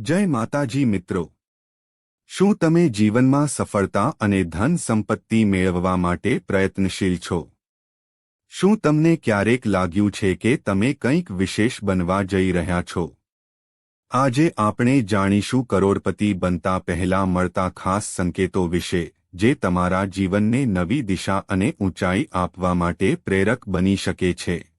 જય માતાજી મિત્રો. શું તમે જીવનમાં સફળતા અને ધન સંપત્તિ મેળવવા માટે પ્રયત્નશીલ છો? શું તમને ક્યારેક લાગ્યું છે કે તમે કંઈક વિશેષ બનવા જઈ રહ્યા છો? આજે આપણે જાણીશું કરોડપતિ બનતા પહેલા મળતા ખાસ સંકેતો વિશે, જે તમારા જીવનને નવી દિશા અને ઊંચાઈ આપવા માટે પ્રેરક બની શકે છે.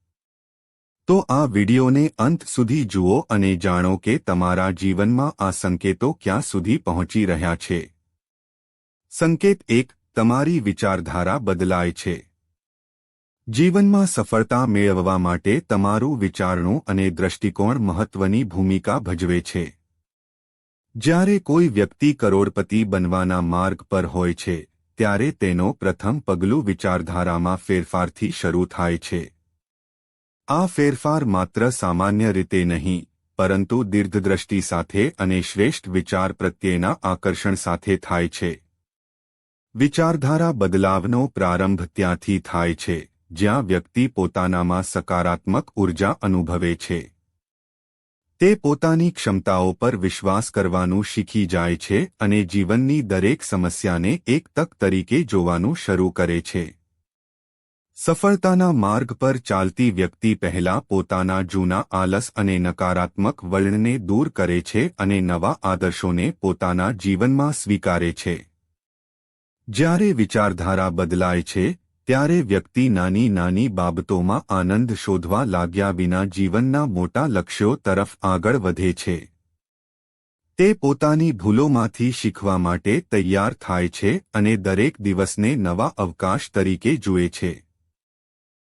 તો આ વિડિયોને અંત સુધી જુઓ અને જાણો કે તમારા જીવનમાં આ સંકેતો ક્યાં સુધી પહોંચી રહ્યા છે. સંકેત એક, તમારી વિચારધારા બદલાય છે. જીવનમાં સફળતા મેળવવા માટે તમારું વિચારણું અને દ્રષ્ટિકોણ મહત્વની ભૂમિકા ભજવે છે. જ્યારે કોઈ વ્યક્તિ કરોડપતિ બનવાના માર્ગ પર હોય છે, ત્યારે તેનો પ્રથમ પગલું વિચારધારામાં ફેરફારથી શરૂ થાય છે. આ ફેરફાર માત્ર સામાન્ય રીતે નહીં, પરંતુ દીર્ઘદ્રષ્ટિ સાથે અને શ્રેષ્ઠ વિચાર પ્રત્યેના આકર્ષણ સાથે થાય છે. વિચારધારા બદલાવનો પ્રારંભ ત્યાંથી થાય છે, જ્યાં વ્યક્તિ પોતાનામાં સકારાત્મક ઊર્જા અનુભવે છે. તે પોતાની ક્ષમતાઓ પર વિશ્વાસ કરવાનું શીખી જાય છે અને જીવનની દરેક સમસ્યાને એક તક તરીકે જોવાનું શરૂ કરે છે. સફળતાના માર્ગ પર ચાલતી વ્યક્તિ પહેલા પોતાના જૂના આલસ અને નકારાત્મક વલણને દૂર કરે છે અને નવા આદર્શોને પોતાના જીવનમાં સ્વીકારે છે. જ્યારે વિચારધારા બદલાય છે, ત્યારે વ્યક્તિ નાની નાની બાબતોમાં આનંદ શોધવા લાગ્યા વિના જીવનના મોટા લક્ષ્યો તરફ આગળ વધે છે. તે પોતાની ભૂલોમાંથી શીખવા માટે તૈયાર થાય છે અને દરેક દિવસને નવા અવકાશ તરીકે જુએ છે.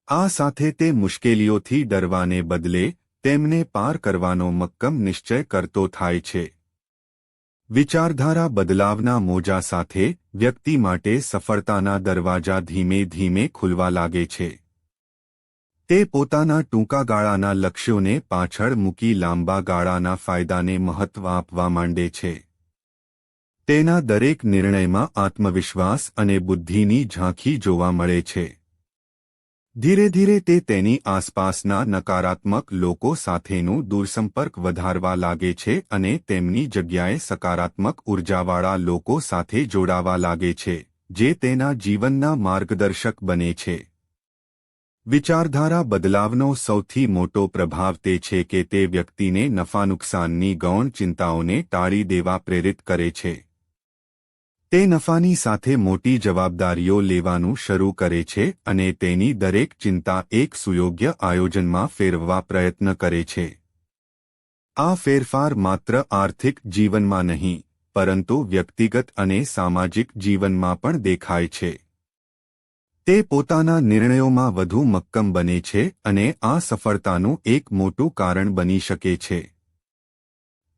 આ સાથે તે મુશ્કેલીઓથી ડરવાને બદલે તેમને પાર કરવાનો મક્કમ નિશ્ચય કરતો થાય છે. વિચારધારા બદલાવના મોજા સાથે વ્યક્તિ માટે સફળતાના દરવાજા ધીમે ધીમે ખુલવા લાગે છે. તે પોતાના ટૂંકા ગાળાના લક્ષ્યોને પાછળ મૂકી લાંબા ગાળાના ફાયદાને મહત્વ આપવા માંડે છે. તેના દરેક નિર્ણયમાં આત્મવિશ્વાસ અને બુદ્ધિની ઝાંખી જોવા મળે છે. ધીરે ધીરે તે તેની આસપાસના નકારાત્મક લોકો સાથેનું દૂરસંપર્ક વધારવા લાગે છે અને તેમની જગ્યાએ સકારાત્મક ઉર્જાવાળા લોકો સાથે જોડાવા લાગે છે, જે તેના જીવનના માર્ગદર્શક બને છે. વિચારધારા બદલાવનો સૌથી મોટો પ્રભાવ તે છે કે તે વ્યક્તિને નફા નુકસાનની ગૌણ ચિંતાઓને ટાળી દેવા પ્રેરિત કરે છે. તે નફાની સાથે મોટી જવાબદારીઓ લેવાનું શરૂ કરે છે અને તેની દરેક ચિંતા એક સુયોગ્ય આયોજનમાં ફેરવવા પ્રયત્ન કરે છે. આ ફેરફાર માત્ર આર્થિક જીવનમાં નહીં, પરંતુ વ્યક્તિગત અને સામાજિક જીવનમાં પણ દેખાય છે. તે પોતાના નિર્ણયોમાં વધુ મક્કમ બને છે અને આ સફળતાનું એક મોટું કારણ બની શકે છે.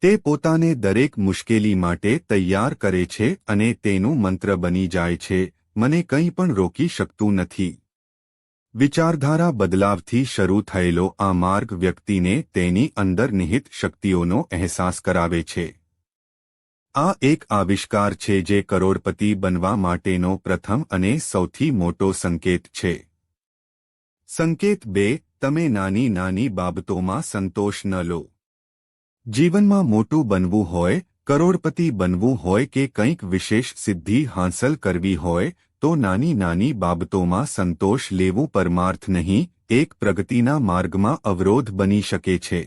તે પોતાને દરેક મુશ્કેલી માટે તૈયાર કરે છે અને તેનું મંત્ર બની જાય છે, મને કંઈ પણ રોકી શકતું નથી. વિચારધારા બદલાવથી શરૂ થયેલો આ માર્ગ વ્યક્તિને તેની અંદર નિહિત શક્તિઓનો અહેસાસ કરાવે છે. આ એક આવિષ્કાર છે જે કરોડપતિ બનવા માટેનો પ્રથમ અને સૌથી મોટો સંકેત છે. સંકેત બે, તમે નાની નાની બાબતોમાં સંતોષ ન લો. જીવનમાં મોટું બનવું હોય, કરોડપતિ બનવું હોય કે કંઈક વિશેષ સિદ્ધિ હાંસલ કરવી હોય, તો નાની નાની બાબતોમાં સંતોષ લેવું પરમાર્થ નહીં, એક પ્રગતિના માર્ગમાં અવરોધ બની શકે છે.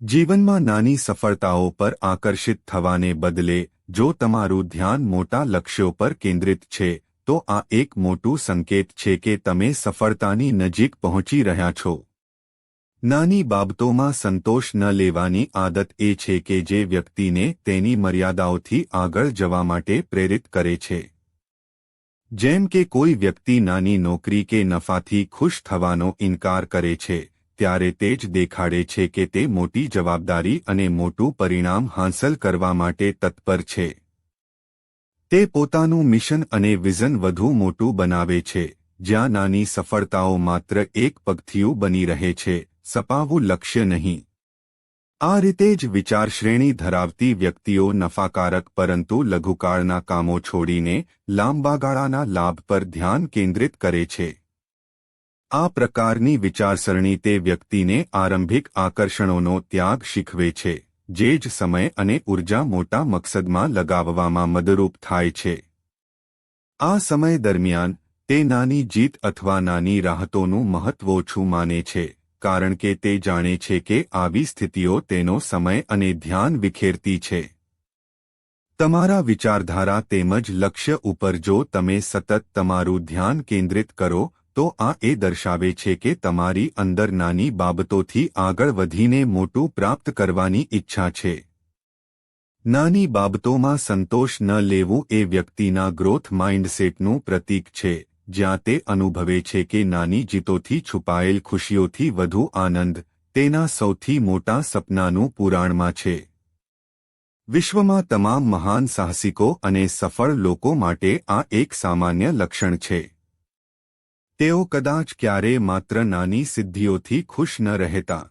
જીવનમાં નાની સફળતાઓ પર આકર્ષિત થવાને બદલે, જો તમારું ધ્યાન મોટા લક્ષ્યો પર કેન્દ્રિત છે, તો આ એક મોટું સંકેત છે કે તમે સફળતાની નજીક પહોંચી રહ્યા છો. નાની બાબતોમાં સંતોષ ન લેવાની આદત એ છે કે જે વ્યક્તિને તેની મર્યાદાઓથી આગળ જવા માટે પ્રેરિત કરે છે. જેમ કે કોઈ વ્યક્તિ નાની નોકરી કે નફાથી ખુશ થવાનો ઇનકાર કરે છે, ત્યારે તે જ દેખાડે છે કે તે મોટી જવાબદારી અને મોટું પરિણામ હાંસલ કરવા માટે તત્પર છે. તે પોતાનું મિશન અને વિઝન વધુ મોટું બનાવે છે, જ્યાં નાની સફળતાઓ માત્ર એક પગથિયું બની રહે છે સપાવું લક્ષ્ય નહીં. આ રીતે જ વિચારશ્રેણી ધરાવતી વ્યક્તિઓ નફાકારક પરંતુ લઘુકાળના કામો છોડીને લાંબાગાળાના લાભ પર ધ્યાન કેન્દ્રિત કરે છે. આ પ્રકારની વિચારસરણી તે વ્યક્તિને આરંભિક આકર્ષણોનો ત્યાગ શીખવે છે, જે જ સમય અને ઊર્જા મોટા મકસદમાં લગાવવામાં મદરૂપ થાય છે. આ સમય દરમિયાન તે નાની જીત અથવા નાની રાહતોનું મહત્વ ઓછું માને છે. કારણ કે તે જાણે છે કે આવી સ્થિતિઓ તેનો સમય અને ધ્યાન વિખેરતી છે. તમારા વિચારધારા તેમજ લક્ષ્ય ઉપર જો તમે સતત તમારું ધ્યાન કેન્દ્રિત કરો, તો આ એ દર્શાવે છે કે તમારી અંદર નાની બાબતોથી આગળ વધીને મોટું પ્રાપ્ત કરવાની ઈચ્છા છે. નાની બાબતોમાં સંતોષ ન લેવું એ વ્યક્તિના ગ્રોથ માઇન્ડસેટનું પ્રતીક છે. જ્યાં તે અનુભવે છે કે નાની જીતોથી છુપાયેલ ખુશીઓથી વધુ આનંદ તેના સૌથી મોટા સપનાનું પુરાણમાં છે. વિશ્વમાં તમામ મહાન સાહસિકો અને સફળ લોકો માટે આ એક સામાન્ય લક્ષણ છે. તેઓ કદાચ ક્યારેય માત્ર નાની સિદ્ધિઓથી ખુશ ન રહેતા.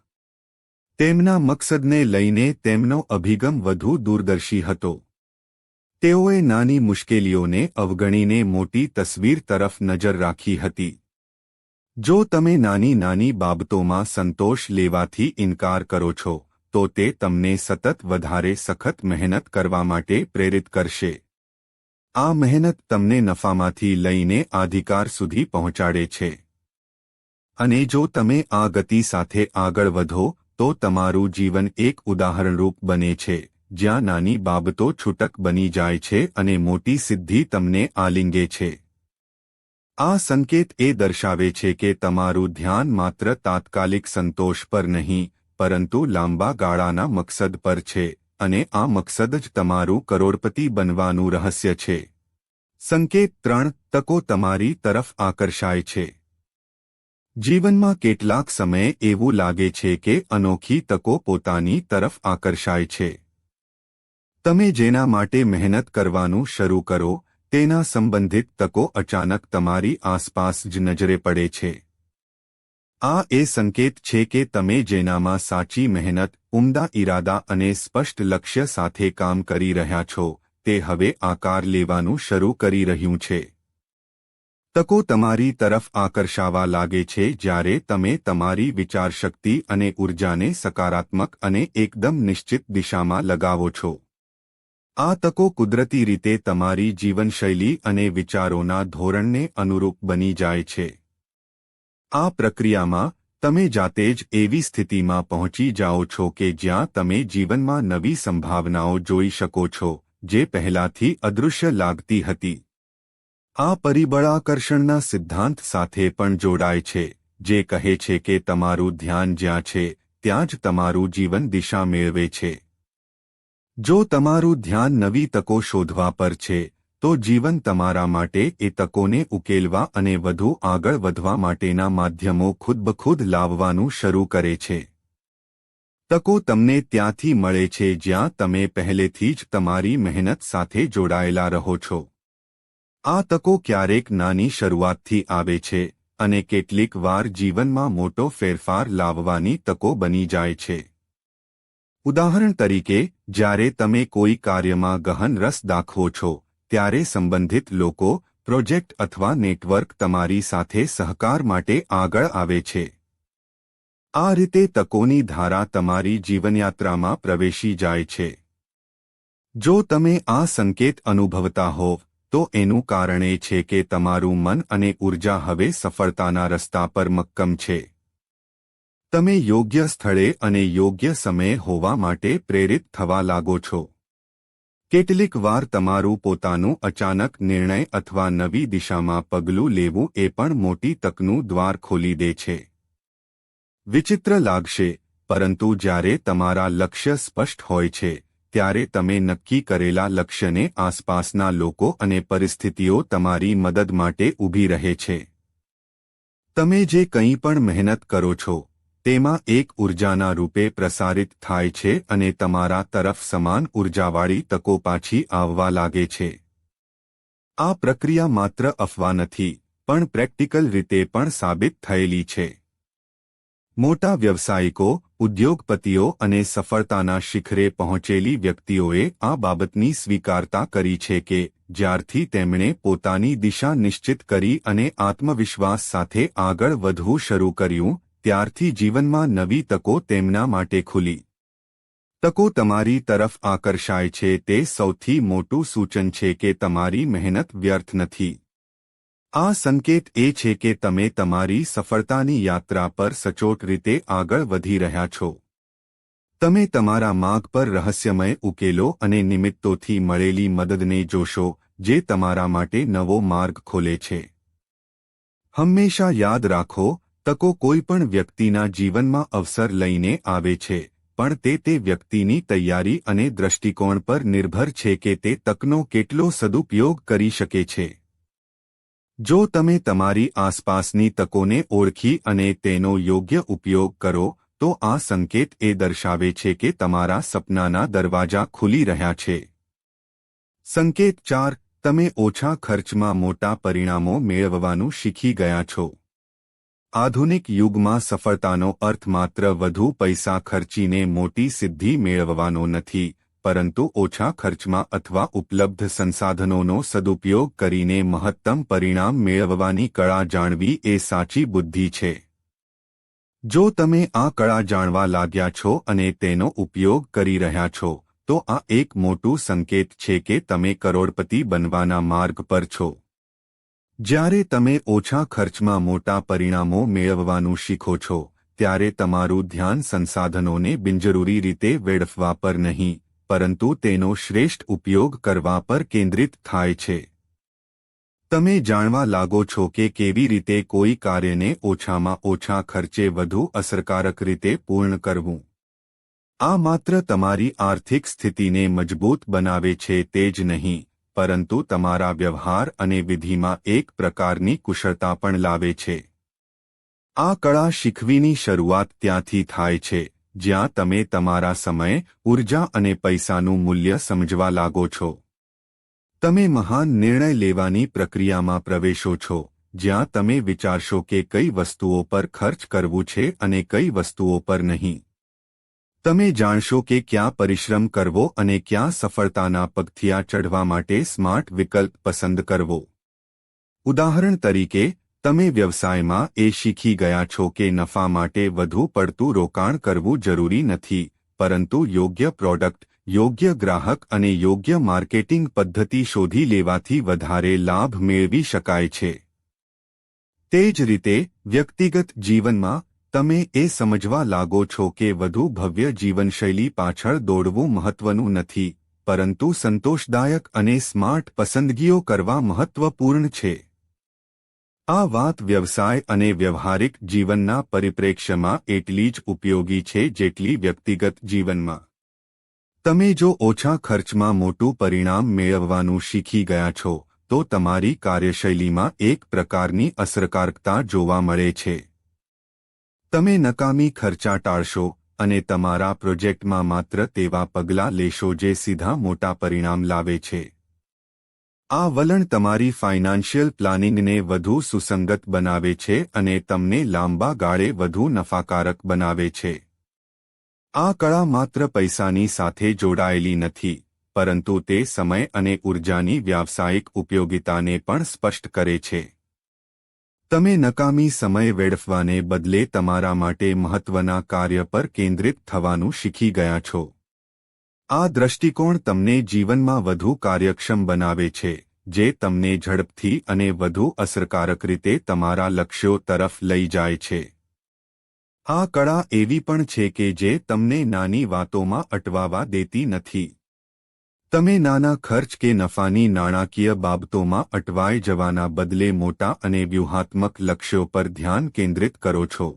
તેમના મકસદને લઈને તેમનો અભિગમ વધુ દૂરદર્શી હતો. તેઓએ નાની મુશ્કેલીઓને અવગણીને મોટી તસવીર તરફ નજર રાખી હતી. જો તમે નાની નાની બાબતોમાં સંતોષ લેવાથી ઇનકાર કરો છો, તો તે તમને સતત વધારે સખત મહેનત કરવા માટે પ્રેરિત કરશે. આ મહેનત તમને નફામાંથી લઈને અધિકાર સુધી પહોંચાડે છે. અને જો તમે આ ગતિ સાથે આગળ વધો, તો તમારું જીવન એક ઉદાહરણરૂપ બને છે. જ્યાં નાની બાબતો છૂટક બની જાય છે અને મોટી સિદ્ધિ તમને આલિંગે છે. આ સંકેત એ દર્શાવે છે કે તમારું ધ્યાન માત્ર તાત્કાલિક સંતોષ પર નહીં, પરંતુ લાંબા ગાળાના મકસદ પર છે, અને આ મકસદ જ તમારું કરોડપતિ બનવાનું રહસ્ય છે. સંકેત ત્રણ તકો તમારી તરફ આકર્ષાય છે. જીવનમાં કેટલાક સમયે એવું લાગે છે કે અનોખી તકો પોતાની તરફ આકર્ષાય છે. તમે જેના માટે મહેનત કરવાનું શરૂ કરો, તેના સંબંધિત તકો અચાનક તમારી આસપાસ જ નજરે પડે છે. આ એ સંકેત છે કે તમે જેનામાં સાચી મહેનત, ઉમદા ઇરાદા અને સ્પષ્ટ લક્ષ્ય સાથે કામ કરી રહ્યા છો, તે હવે આકાર લેવાનું શરૂ કરી રહ્યું છે. તકો તમારી તરફ આકર્ષાવા લાગે છે જ્યારે તમે તમારી વિચારશક્તિ અને ઉર્જાને સકારાત્મક અને એકદમ નિશ્ચિત દિશામાં લગાવો છો. આ તકો કુદરતી રીતે તમારી જીવનશૈલી અને વિચારોના ધોરણને અનુરૂપ બની જાય છે. આ પ્રક્રિયામાં તમે જાતે જ એવી સ્થિતિમાં પહોંચી જાઓ છો કે જ્યાં તમે જીવનમાં નવી સંભાવનાઓ જોઈ શકો છો, જે પહેલાથી અદૃશ્ય લાગતી હતી. આ પરિબળાકર્ષણના સિદ્ધાંત સાથે પણ જોડાય છે, જે કહે છે કે તમારું ધ્યાન જ્યાં છે, ત્યાં જ તમારું જીવન દિશા મેળવે છે. જો તમારું ધ્યાન નવી તકો શોધવા પર છે, તો જીવન તમારા માટે એ તકોને ઉકેલવા અને વધુ આગળ વધવા માટેના માધ્યમો ખુદબખુદ લાવવાનું શરૂ કરે છે. તકો તમને ત્યાંથી મળે છે જ્યાં તમે પહેલેથી જ તમારી મહેનત સાથે જોડાયેલા રહો છો. આ તકો ક્યારેક નાની શરૂઆતથી આવે છે અને કેટલીક વાર જીવનમાં મોટો ફેરફાર લાવવાની તકો બની જાય છે. ઉદાહરણ તરીકે, જ્યારે તમે કોઈ કાર્યમાં ગહન રસ દાખવો છો, ત્યારે સંબંધિત લોકો, પ્રોજેક્ટ અથવા નેટવર્ક તમારી સાથે સહકાર માટે આગળ આવે છે. આ રીતે તકોની ધારા તમારી જીવનયાત્રામાં પ્રવેશી જાય છે. જો તમે આ સંકેત અનુભવતા હોવ, તો એનું કારણ એ છે કે તમારું મન અને ઊર્જા હવે સફળતાના રસ્તા પર મક્કમ છે. તમે યોગ્ય સ્થળે અને યોગ્ય સમયે હોવા માટે પ્રેરિત થવા લાગો છો. કેટલીક વાર તમારું પોતાનું અચાનક નિર્ણય અથવા નવી દિશામાં પગલું લેવું એ પણ મોટી તકનું દ્વાર ખોલી દે છે. વિચિત્ર લાગશે, પરંતુ જ્યારે તમારા લક્ષ્ય સ્પષ્ટ હોય છે, ત્યારે તમે નક્કી કરેલા લક્ષ્યને આસપાસના લોકો અને પરિસ્થિતિઓ તમારી મદદ માટે ઊભી રહે છે. તમે જે કંઈ પણ મહેનત કરો છો તેમાં એક ઉર્જાના રૂપે પ્રસારિત થાય છે અને તમારા તરફ સમાન ઉર્જાવાળી તકો પાછી આવવા લાગે છે. આ પ્રક્રિયા માત્ર અફવા નથી, પણ પ્રેક્ટિકલ રીતે પણ સાબિત થયેલી છે. મોટા વ્યવસાયિકો, ઉદ્યોગપતિઓ અને સફળતાના શિખરે પહોંચેલી વ્યક્તિઓએ આ બાબતની સ્વીકારતા કરી છે કે, જ્યારથી તેમણે પોતાની દિશા નિશ્ચિત કરી અને આત્મવિશ્વાસ સાથે આગળ વધવું શરૂ કર્યું ત્યારથી જીવનમાં નવી તકો તેમના માટે ખુલી. તકો તમારી તરફ આકર્ષાય છે, તે સૌથી મોટું સૂચન છે કે તમારી મહેનત વ્યર્થ નથી. આ સંકેત એ છે કે તમે તમારી સફળતાની યાત્રા પર સચોટ રીતે આગળ વધી રહ્યા છો. તમે તમારા માર્ગ પર રહસ્યમય ઉકેલો અને નિમિત્તોથી મળેલી મદદને જોશો, જે તમારા માટે નવો માર્ગ ખોલે છે. હંમેશા યાદ રાખો તકો કોઈપણ વ્યક્તિના જીવનમાં અવસર લઈને આવે છે, પણ તે તે વ્યક્તિની તૈયારી અને દ્રષ્ટિકોણ પર નિર્ભર છે કે તે તકનો કેટલો સદુપયોગ કરી શકે છે. જો તમે તમારી આસપાસની તકોને ઓળખી અને તેનો યોગ્ય ઉપયોગ કરો, તો આ સંકેત એ દર્શાવે છે કે તમારા સપનાના દરવાજા ખુલી રહ્યા છે. સંકેત ચાર, તમે ઓછા ખર્ચમાં મોટા પરિણામો મેળવવાનું શીખી ગયા છો. આધુનિક યુગમાં સફળતાનો અર્થ માત્ર વધુ પૈસા ખર્ચીને મોટી સિદ્ધિ મેળવવાનો નથી, પરંતુ ઓછા ખર્ચમાં અથવા ઉપલબ્ધ સંસાધનોનો સદુપયોગ કરીને મહત્તમ પરિણામ મેળવવાની કળા જાણવી એ સાચી બુદ્ધિ છે. જો તમે આ કળા જાણવા લાગ્યા છો અને તેનો ઉપયોગ કરી રહ્યા છો, તો આ એક મોટું સંકેત છે કે તમે કરોડપતિ બનવાના માર્ગ પર છો. જ્યારે તમે ઓછા ખર્ચમાં મોટા પરિણામો મેળવવાનું શીખો છો, ત્યારે તમારું ધ્યાન સંસાધનોને બિનજરૂરી રીતે વેડફવા પર નહીં, પરંતુ તેનો શ્રેષ્ઠ ઉપયોગ કરવા પર કેન્દ્રિત થાય છે. તમે જાણવા લાગો છો કે કેવી રીતે કોઈ કાર્યને ઓછામાં ઓછા ખર્ચે વધુ અસરકારક રીતે પૂર્ણ કરવું. આ માત્ર તમારી આર્થિક સ્થિતિને મજબૂત બનાવે છે તે જ નહીં પરંતુ તમારા વ્યવહાર અને વિધિમાં એક પ્રકારની કુશળતા પણ લાવે છે. આ કળા શીખવીની શરૂઆત ત્યાંથી થાય છે, જ્યાં તમે તમારા સમય, ઊર્જા અને પૈસાનું મૂલ્ય સમજવા લાગો છો. તમે મહાન નિર્ણય લેવાની પ્રક્રિયામાં પ્રવેશો છો, જ્યાં તમે વિચારશો કે કઈ વસ્તુઓ પર ખર્ચ કરવું છે અને કઈ વસ્તુઓ પર નહીં. તમે જાણશો કે ક્યાં પરિશ્રમ કરવો અને ક્યાં સફળતાના પગથિયા ચઢવા માટે સ્માર્ટ વિકલ્પ પસંદ કરવો. ઉદાહરણ તરીકે, તમે વ્યવસાયમાં એ શીખી ગયા છો કે નફા માટે વધુ પડતું રોકાણ કરવું જરૂરી નથી, પરંતુ યોગ્ય પ્રોડક્ટ, યોગ્ય ગ્રાહક અને યોગ્ય માર્કેટિંગ પદ્ધતિ શોધી લેવાથી વધારે લાભ મેળવી શકાય છે. તે જ રીતે, વ્યક્તિગત જીવનમાં તમે એ સમજવા લાગો છો કે વધુ ભવ્ય જીવનશૈલી પાછળ દોડવું મહત્વનું નથી, પરંતુ સંતોષદાયક અને સ્માર્ટ પસંદગીઓ કરવા મહત્વપૂર્ણ છે. આ વાત વ્યવસાય અને વ્યવહારિક જીવનના પરિપ્રેક્ષ્યમાં એટલી જ ઉપયોગી છે જેટલી વ્યક્તિગત જીવનમાં. તમે જો ઓછા ખર્ચમાં મોટું પરિણામ મેળવવાનું શીખી ગયા છો, તો તમારી કાર્યશૈલીમાં એક પ્રકારની અસરકારકતા જોવા મળે છે. તમે નકામી ખર્ચા ટાળશો અને તમારા પ્રોજેક્ટમાં માત્ર તેવા પગલાં લેશો જે સીધા મોટા પરિણામ લાવે છે. આ વલણ તમારી ફાઇનાન્શિયલ પ્લાનિંગને વધુ સુસંગત બનાવે છે અને તમને લાંબા ગાળે વધુ નફાકારક બનાવે છે. આ કળા માત્ર પૈસાની સાથે જોડાયેલી નથી, પરંતુ તે સમય અને ઊર્જાની વ્યાવસાયિક ઉપયોગિતાને પણ સ્પષ્ટ કરે છે. તમે નકામી સમય વેડફવાને બદલે તમારા માટે મહત્વના કાર્ય પર કેન્દ્રિત થવાનું શીખી ગયા છો. આ દ્રષ્ટિકોણ તમને જીવનમાં વધુ કાર્યક્ષમ બનાવે છે, જે તમને ઝડપથી અને વધુ અસરકારક રીતે તમારા લક્ષ્યો તરફ લઈ જાય છે. આ કળા એવી પણ છે કે જે તમને નાની વાતોમાં અટવાવા દેતી નથી. તમે નાના ખર્ચ કે નફાની નાણાકીય બાબતોમાં અટવાઈ જવાના બદલે મોટા અને વ્યૂહાત્મક લક્ષ્યો પર ધ્યાન કેન્દ્રિત કરો છો.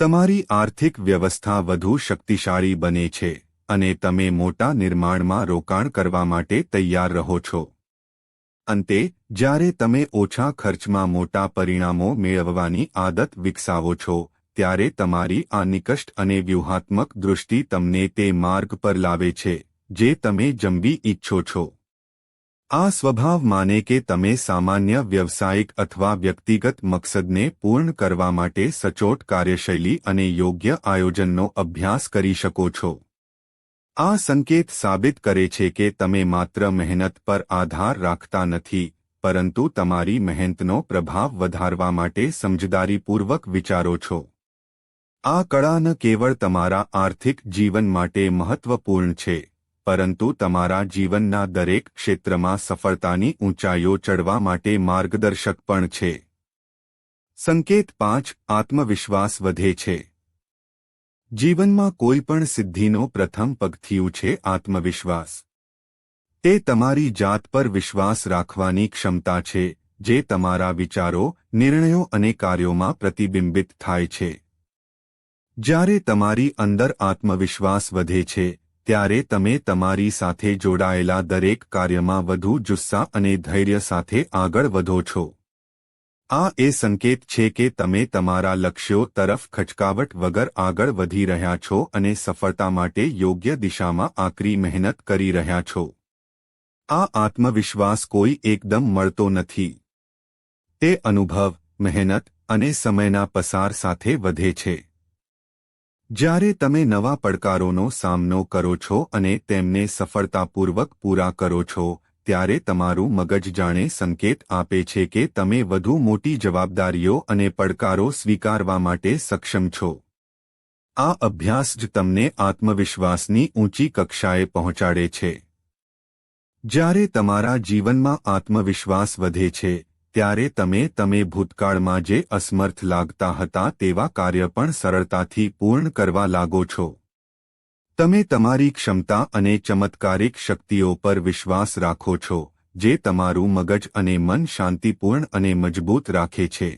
તમારી આર્થિક વ્યવસ્થા વધુ શક્તિશાળી બને છે અને તમે મોટા નિર્માણમાં રોકાણ કરવા માટે તૈયાર રહો છો. અંતે, જ્યારે તમે ઓછા ખર્ચમાં મોટા પરિણામો મેળવવાની આદત વિકસાવો છો, ત્યારે તમારી આ નિકષ્ટ અને વ્યૂહાત્મક દૃષ્ટિ તમને તે માર્ગ પર લાવે છે. જે તમે જમવી ઈચ્છો છો. આ સ્વભાવ માને કે તમે સામાન્ય વ્યવસાયિક અથવા વ્યક્તિગત મકસદને પૂર્ણ કરવા માટે સચોટ કાર્યશૈલી અને યોગ્ય આયોજનનો અભ્યાસ કરી શકો છો. આ સંકેત સાબિત કરે છે કે તમે માત્ર મહેનત પર આધાર રાખતા નથી, પરંતુ તમારી મહેનતનો પ્રભાવ વધારવા માટે સમજદારીપૂર્વક વિચારો છો. આ કળા ન કેવળ તમારા આર્થિક જીવન માટે મહત્વપૂર્ણ છે પરંતુ તમારા જીવનના દરેક ક્ષેત્રમાં સફળતાની ઊંચાઈઓ ચડવા માટે માર્ગદર્શક પણ છે. સંકેત પાંચ, આત્મવિશ્વાસ વધે છે. જીવનમાં કોઈ પણ સિદ્ધિનો પ્રથમ પગથિયું છે આત્મવિશ્વાસ. તે તમારી જાત પર વિશ્વાસ રાખવાની ક્ષમતા છે, જે તમારા વિચારો, નિર્ણયો અને કાર્યોમાં પ્રતિબિંબિત થાય છે. જ્યારે તમારી અંદર આત્મવિશ્વાસ વધે છે ત્યારે તમે તમારી સાથે જોડાયેલા દરેક કાર્યમાં વધુ જુસ્સા અને ધૈર્ય સાથે આગળ વધો છો. આ એ સંકેત છે કે તમે તમારા લક્ષ્યો તરફ ખચકાવટ વગર આગળ વધી રહ્યા છો અને સફળતા માટે યોગ્ય દિશામાં આકરી મહેનત કરી રહ્યા છો. આ આત્મવિશ્વાસ કોઈ એકદમ મળતો નથી. તે અનુભવ, મહેનત અને સમયના પસાર સાથે વધે છે. જ્યારે તમે નવા પડકારોનો સામનો કરો છો અને તેમને સફળતાપૂર્વક પૂરા કરો છો, ત્યારે તમારું મગજ જાણે સંકેત આપે છે કે તમે વધુ મોટી જવાબદારીઓ અને પડકારો સ્વીકારવા માટે સક્ષમ છો. આ અભ્યાસ જ તમને આત્મવિશ્વાસની ઊંચી કક્ષાએ પહોંચાડે છે. જ્યારે તમારા જીવનમાં આત્મવિશ્વાસ વધે છે ત્યારે તમે તમે ભૂતકાળમાં જે અસમર્થ લાગતા હતા તેવા કાર્ય પણ સરળતાથી પૂર્ણ કરવા લાગો છો. તમે તમારી ક્ષમતા અને ચમત્કારિક શક્તિઓ પર વિશ્વાસ રાખો છો, જે તમારું મગજ અને મન શાંતિપૂર્ણ અને મજબૂત રાખે છે.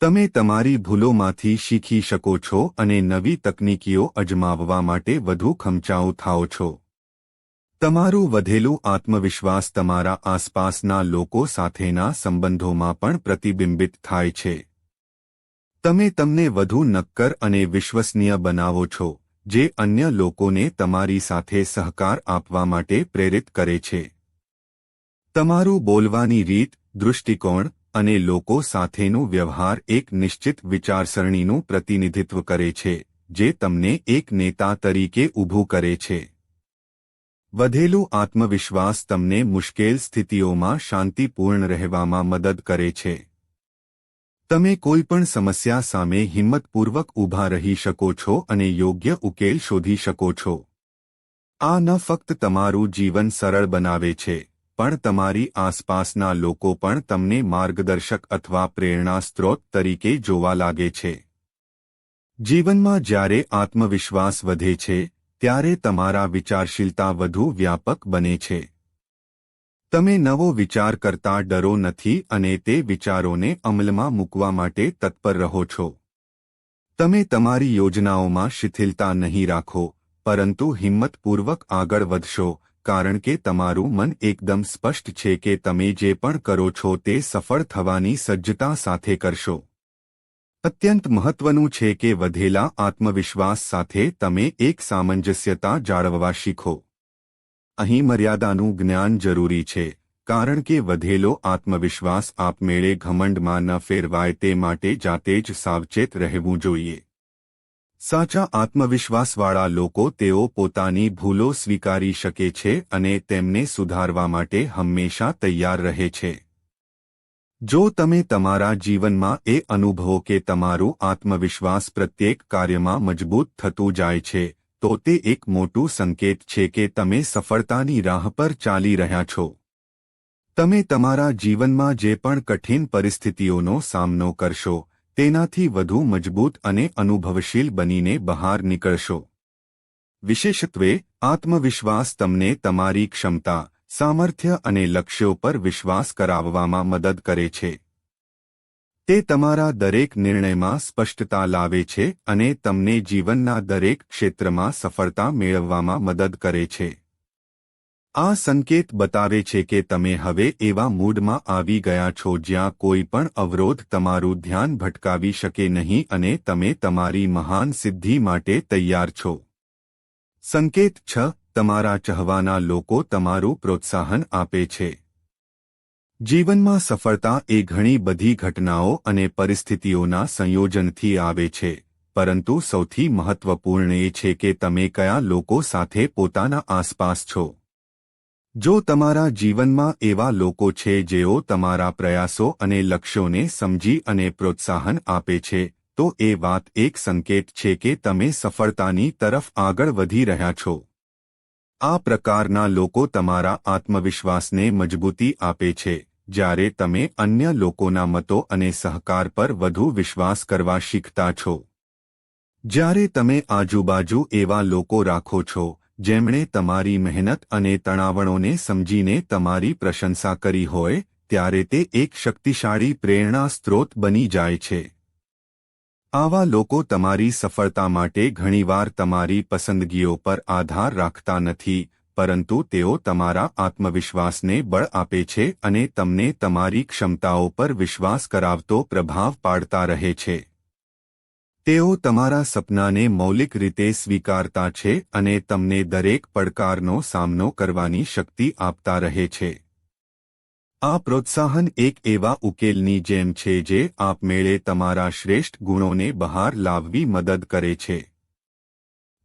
તમે તમારી ભૂલોમાંથી શીખી શકો છો અને નવી તકનીકીઓ અજમાવવા માટે વધુ ખમચાઉ થાઓ છો. તમારું વધેલું આત્મવિશ્વાસ તમારા આસપાસના લોકો સાથેના સંબંધોમાં પણ પ્રતિબિંબિત થાય છે. તમે તમને વધુ નક્કર અને વિશ્વસનીય બનાવો છો, જે અન્ય લોકોને તમારી સાથે સહકાર આપવા માટે પ્રેરિત કરે છે. તમારું બોલવાની રીત, દૃષ્ટિકોણ અને લોકો સાથેનું વ્યવહાર એક નિશ્ચિત વિચારસરણીનું પ્રતિનિધિત્વ કરે છે, જે તમને એક નેતા તરીકે ઊભું કરે છે. વધેલું આત્મવિશ્વાસ તમને મુશ્કેલ સ્થિતિઓમાં શાંતિપૂર્ણ રહેવામાં મદદ કરે છે. તમે કોઈપણ સમસ્યા સામે હિંમતપૂર્વક ઊભા રહી શકો છો અને યોગ્ય ઉકેલ શોધી શકો છો. આ ન ફક્ત તમારું જીવન સરળ બનાવે છે, પણ તમારી આસપાસના લોકો પણ તમને માર્ગદર્શક અથવા પ્રેરણા સ્ત્રોત તરીકે જોવા લાગે છે. જીવનમાં જ્યારે આત્મવિશ્વાસ વધે છે ત્યારે તમારા વિચારશીલતા વધુ વ્યાપક બને છે. તમે નવો વિચાર કરતા ડરો નથી અને તે વિચારોને અમલમાં મૂકવા માટે તત્પર રહો છો. તમે તમારી યોજનાઓમાં શિથિલતા નહીં રાખો, પરંતુ હિંમતપૂર્વક આગળ વધશો, કારણ કે તમારું મન એકદમ સ્પષ્ટ છે કે તમે જે પણ કરો છો તે સફળ થવાની સજ્જતા સાથે કરશો. અત્યંત મહત્વનું છે કે વધેલા આત્મવિશ્વાસ સાથે તમે એક સામંજસ્યતા જાળવવા શીખો. અહીં મર્યાદાનું જ્ઞાન જરૂરી છે, કારણ કે વધેલો આત્મવિશ્વાસ આપમેળે ઘમંડમાં ન ફેરવાય તે માટે જાતે જ સાવચેત રહેવું જોઈએ. સાચા આત્મવિશ્વાસવાળા લોકો તેઓ પોતાની ભૂલો સ્વીકારી શકે છે અને તેમને સુધારવા માટે હંમેશા તૈયાર રહે છે. જો તમે તમારા જીવનમાં એ અનુભવો કે તમારું આત્મવિશ્વાસ પ્રત્યેક કાર્યમાં મજબૂત થતું જાય છે, તો તે એક મોટું સંકેત છે કે તમે સફળતાની રાહ પર ચાલી રહ્યા છો. તમે તમારા જીવનમાં જે પણ કઠિન પરિસ્થિતિઓનો સામનો કરશો, તેનાથી વધુ મજબૂત અને અનુભવશીલ બનીને બહાર નીકળશો. વિશેષત્વે, આત્મવિશ્વાસ તમને તમારી ક્ષમતા સામર્થ્ય અને લક્ષ્યો પર વિશ્વાસ કરાવવામાં મદદ કરે છે. તે તમારા દરેક નિર્ણયમાં સ્પષ્ટતા લાવે છે અને તમને જીવનના દરેક ક્ષેત્રમાં સફળતા મેળવવામાં મદદ કરે છે. આ સંકેત બતાવે છે કે તમે હવે એવા મૂડમાં આવી ગયા છો જ્યાં કોઈ પણ અવરોધ તમારું ધ્યાન ભટકાવી શકે નહીં અને તમે તમારી મહાન સિદ્ધિ માટે તૈયાર છો. સંકેત છ. તમારા ચહવાના લોકો તમારું પ્રોત્સાહન આપે છે. જીવનમાં સફળતા એ ઘણી બધી ઘટનાઓ અને પરિસ્થિતિઓના સંયોજનથી આવે છે, પરંતુ સૌથી મહત્વપૂર્ણ એ છે કે તમે કયા લોકો સાથે પોતાના આસપાસ છો. જો તમારા જીવનમાં એવા લોકો છે જેઓ તમારા પ્રયાસો અને લક્ષ્યોને સમજી અને પ્રોત્સાહન આપે છે, તો એ વાત એક સંકેત છે કે તમે સફળતાની તરફ આગળ વધી રહ્યા છો. આ પ્રકારના લોકો તમારા આત્મવિશ્વાસને મજબૂતી આપે છે, જ્યારે તમે અન્ય લોકોના મતો અને સહકાર પર વધુ વિશ્વાસ કરવા શીખતા છો. જ્યારે તમે આજુબાજુ એવા લોકો રાખો છો, જેમણે તમારી મહેનત અને તણાવણોને સમજીને તમારી પ્રશંસા કરી હોય, ત્યારે તે એક શક્તિશાળી પ્રેરણા સ્ત્રોત બની જાય છે. આવા લોકો તમારી સફળતા માટે ઘણીવાર તમારી પસંદગીઓ પર આધાર રાખતા નથી, પરંતુ તેઓ તમારા આત્મવિશ્વાસને બળ આપે છે અને તમને તમારી ક્ષમતાઓ પર વિશ્વાસ કરાવતો પ્રભાવ પાડતા રહે છે. તેઓ તમારા સપનાને મૌલિક રીતે સ્વીકારતા છે અને તમને દરેક પડકારનો સામનો કરવાની શક્તિ આપતા રહે છે. આ પ્રોત્સાહન એક એવા ઉકેલની જેમ છે જે આપમેળે તમારા શ્રેષ્ઠ ગુણોને બહાર લાવવી મદદ કરે છે.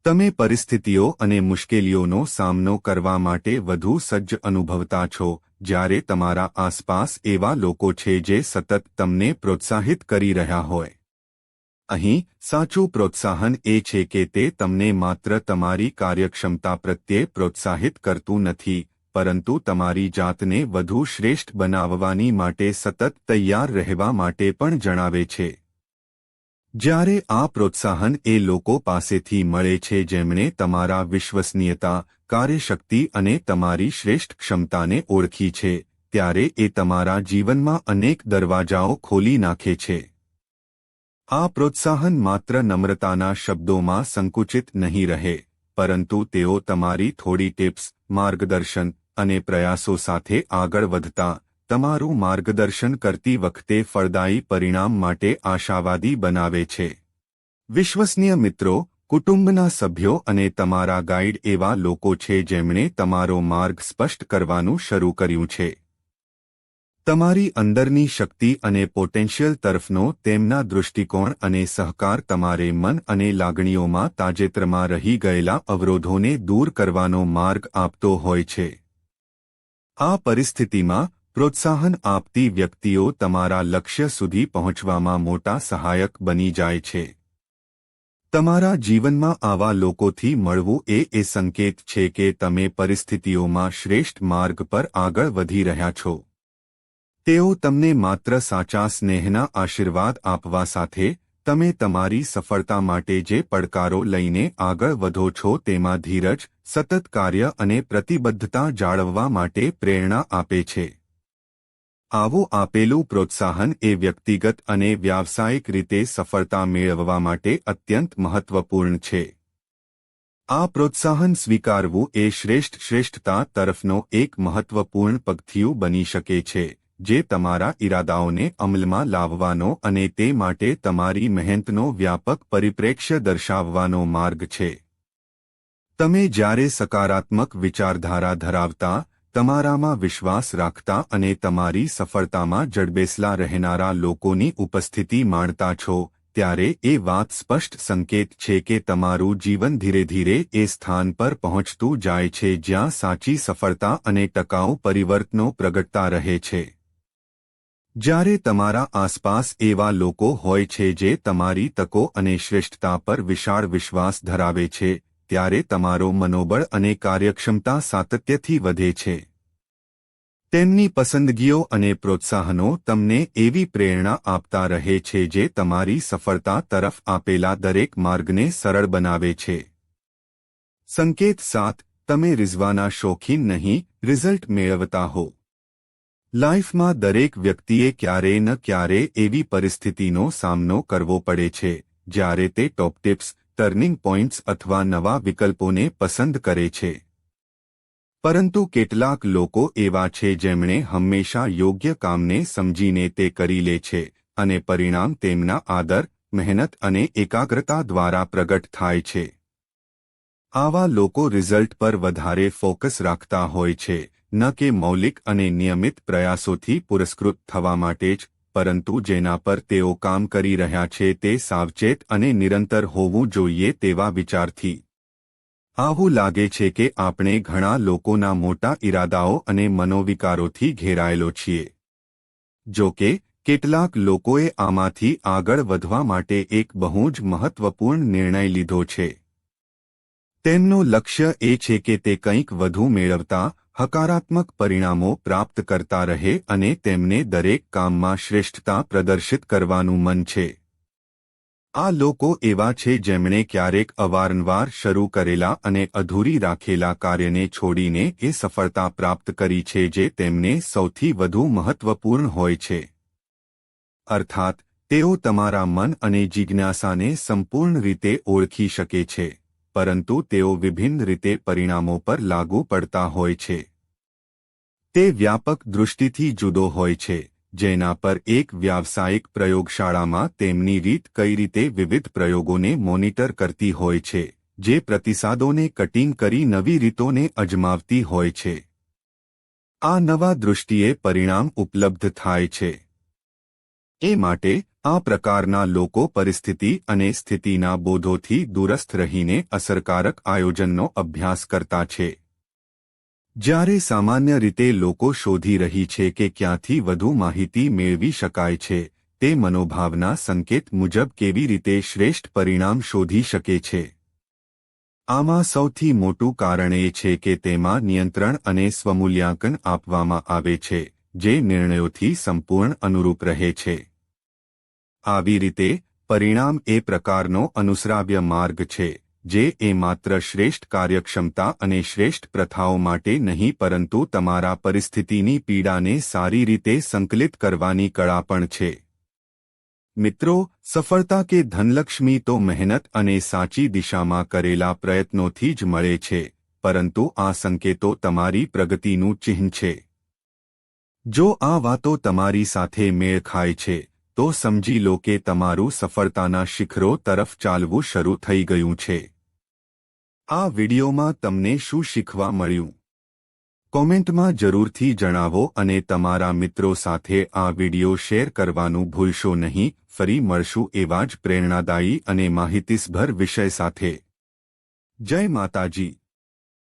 તમે પરિસ્થિતિઓ અને મુશ્કેલીઓનો સામનો કરવા માટે વધુ સજ્જ અનુભવતા છો, જ્યારે તમારા આસપાસ એવા લોકો છે જે સતત તમને પ્રોત્સાહિત કરી રહ્યા હોય. અહીં, સાચું પ્રોત્સાહન એ છે કે તે તમને માત્ર તમારી કાર્યક્ષમતા પ્રત્યે પ્રોત્સાહિત કરતું નથી પરંતુ તમારી જાતને વધુ શ્રેષ્ઠ બનાવવાની માટે સતત તૈયાર રહેવા માટે પણ જણાવે છે. જ્યારે આ પ્રોત્સાહન એ લોકો પાસેથી મળે છે જેમણે તમારા વિશ્વસનીયતા, કાર્યશક્તિ અને તમારી શ્રેષ્ઠ ક્ષમતાને ઓળખી છે, ત્યારે એ તમારા જીવનમાં અનેક દરવાજાઓ ખોલી નાખે છે. આ પ્રોત્સાહન માત્ર નમ્રતાના શબ્દોમાં સંકુચિત નહીં રહે, પરંતુ તેઓ તમારી થોડી ટિપ્સ, માર્ગદર્શન અને પ્રયાસો સાથે આગળ વધતા, તમારું માર્ગદર્શન કરતી વખતે ફળદાયી પરિણામ માટે આશાવાદી બનાવે છે. વિશ્વસનીય મિત્રો, કુટુંબના સભ્યો અને તમારા ગાઈડ એવા લોકો છે જેમણે તમારો માર્ગ સ્પષ્ટ કરવાનું શરૂ કર્યું છે. તમારી અંદરની શક્તિ અને પોટેન્શિયલ તરફનો તેમના દૃષ્ટિકોણ અને સહકાર તમારે મન અને લાગણીઓમાં તાજેતરમાં રહી ગયેલા અવરોધોને દૂર કરવાનો માર્ગ આપતો હોય છે. આ પરિસ્થિતિમાં પ્રોત્સાહન આપતી વ્યક્તિઓ તમારા લક્ષ્ય સુધી પહોંચવામાં મોટા સહાયક બની જાય છે. તમારા જીવનમાં આવા લોકોથી મળવું એ એ સંકેત છે કે તમે પરિસ્થિતિઓમાં શ્રેષ્ઠ માર્ગ પર આગળ વધી રહ્યા છો. તેઓ તમને માત્ર સાચા સ્નેહના આશીર્વાદ આપવા સાથે તમે તમારી સફળતા માટે જે પડકારો લઈને આગળ વધો છો તેમાં ધીરજ, સતત કાર્ય અને પ્રતિબદ્ધતા જાળવવા માટે પ્રેરણા આપે છે. આવું આપેલું પ્રોત્સાહન એ વ્યક્તિગત અને વ્યાવસાયિક રીતે સફળતા મેળવવા માટે અત્યંત મહત્વપૂર્ણ છે. આ પ્રોત્સાહન સ્વીકારવું એ શ્રેષ્ઠ શ્રેષ્ઠતા તરફનો એક મહત્વપૂર્ણ પગથિયું બની શકે છે. જે તમારા ઇરાદાઓને અમલમાં લાવવાનો અને તે માટે તમારી મહેનતનો વ્યાપક પરિપ્રેક્ષ્ય દર્શાવવાનો માર્ગ છે. તમે જ્યારે સકારાત્મક વિચારધારા ધરાવતા, તમારામાં વિશ્વાસ રાખતા અને તમારી સફળતામાં જડબેસલા રહેનારા લોકોની ઉપસ્થિતિ માણતા છો, ત્યારે એ વાત સ્પષ્ટ સંકેત છે કે તમારું જીવન ધીરે ધીરે એ સ્થાન પર પહોંચતું જાય છે જ્યાં સાચી સફળતા અને ટકાઉ પરિવર્તનો પ્રગટતા રહે છે. જ્યારે તમારા આસપાસ એવા લોકો હોય છે જે તમારી તકો અને શ્રેષ્ઠતા પર વિશાળ વિશ્વાસ ધરાવે છે, ત્યારે તમારો મનોબળ અને કાર્યક્ષમતા સાતત્યથી વધે છે. તેમની પસંદગીઓ અને પ્રોત્સાહનો તમને એવી પ્રેરણા આપતા રહે છે જે તમારી સફળતા તરફ આપેલા દરેક માર્ગને સરળ બનાવે છે. સંકેત સાત, તમે રિઝવાના શોખીન નહીં, રિઝલ્ટ મેળવતા હો. લાઈફમાં દરેક વ્યક્તિએ ક્યારે ન ક્યારે એવી પરિસ્થિતિનો સામનો કરવો પડે છે, જ્યારે તે ટોપ ટિપ્સ, ટર્નિંગ પોઇન્ટ્સ અથવા નવા વિકલ્પોને પસંદ કરે છે. પરંતુ કેટલાક લોકો એવા છે જેમણે હંમેશા યોગ્ય કામને સમજીને તે કરી લે છે, અને પરિણામ તેમના આદર, મહેનત અને એકાગ્રતા દ્વારા પ્રગટ થાય છે. આવા લોકો રિઝલ્ટ પર વધારે ફોકસ રાખતા હોય છે ન કે મૌલિક અને નિયમિત પ્રયાસોથી પુરસ્કૃત થવા માટે જ, પરંતુ જેના પર તેઓ કામ કરી રહ્યા છે તે સાવચેત અને નિરંતર હોવું જોઈએ તેવા વિચારથી. આવું લાગે છે કે આપણે ઘણા લોકોના મોટા ઇરાદાઓ અને મનોવિકારોથી ઘેરાયેલો છીએ. જો કે, કેટલાક લોકોએ આમાંથી આગળ વધવા માટે એક બહુ જ મહત્વપૂર્ણ નિર્ણય લીધો છે. તેમનું લક્ષ્ય એ છે કે તે કંઈક વધુ મેળવતા હકારાત્મક પરિણામો પ્રાપ્ત કરતા રહે અને તેમને દરેક કામમાં શ્રેષ્ઠતા પ્રદર્શિત કરવાનું મન છે. આ લોકો એવા છે જેમણે ક્યારેક અવારનવાર શરૂ કરેલા અને અધૂરી રાખેલા કાર્યને છોડીને એ સફળતા પ્રાપ્ત કરી છે જે તેમને સૌથી વધુ મહત્વપૂર્ણ હોય છે. અર્થાત, તેઓ તમારા મન અને જિજ્ઞાસાને સંપૂર્ણ રીતે ઓળખી શકે છે. પરંતુ તેઓ વિભિન્ન રીતે પરિણામો પર લાગુ પડતા હોય છે. તે વ્યાપક દૃષ્ટિથી જુદો હોય છે, જેના પર એક વ્યાવસાયિક પ્રયોગશાળામાં તેમની રીત કઈ રીતે વિવિધ પ્રયોગોને મોનિટર કરતી હોય છે, જે પ્રતિસાદોને કટિંગ કરી નવી રીતોને અજમાવતી હોય છે. આ નવા દૃષ્ટિએ પરિણામ ઉપલબ્ધ થાય છે. એ માટે આ પ્રકારના લોકો પરિસ્થિતિ અને સ્થિતિના બોધોથી દૂરસ્થ રહીને અસરકારક આયોજનનો અભ્યાસ કરતા છે. જ્યારે સામાન્ય રીતે લોકો શોધી રહી છે કે ક્યાંથી વધુ માહિતી મેળવી શકાય છે, તે મનોભાવના સંકેત મુજબ કેવી રીતે શ્રેષ્ઠ પરિણામ શોધી શકે છે. આમાં સૌથી મોટું કારણ એ છે કે તેમાં નિયંત્રણ અને સ્વમૂલ્યાંકન આપવામાં આવે છે, જે નિર્ણયોથી સંપૂર્ણ અનુરૂપ રહે છે. આવી રીતે પરિણામ એ પ્રકારનો અનુસરાવ્ય માર્ગ છે, જે એ માત્ર શ્રેષ્ઠ કાર્યક્ષમતા અને શ્રેષ્ઠ પ્રથાઓ માટે નહીં પરંતુ તમારા પરિસ્થિતિની પીડાને સારી રીતે સંકલિત કરવાની કળા પણ છે. મિત્રો, સફળતા કે ધનલક્ષ્મી તો મહેનત અને સાચી દિશામાં કરેલા પ્રયત્નોથી જ મળે છે, પરંતુ આ સંકેતો તમારી પ્રગતિનું ચિહ્ન છે. જો આ વાતો તમારી સાથે મેળ ખાય છે તો સમજી લો કે તમારું સફળતાના શિખરો તરફ ચાલવું શરૂ થઈ ગયું છે. આ વિડિયોમાં તમને શું શીખવા મળ્યું? કોમેન્ટમાં જરૂરથી જણાવો અને તમારા મિત્રો સાથે આ વિડિયો શેર કરવાનું ભૂલશો નહીં. ફરી મળશું એવા જ પ્રેરણાદાયી અને માહિતીસભર વિષય સાથે. જય માતાજી.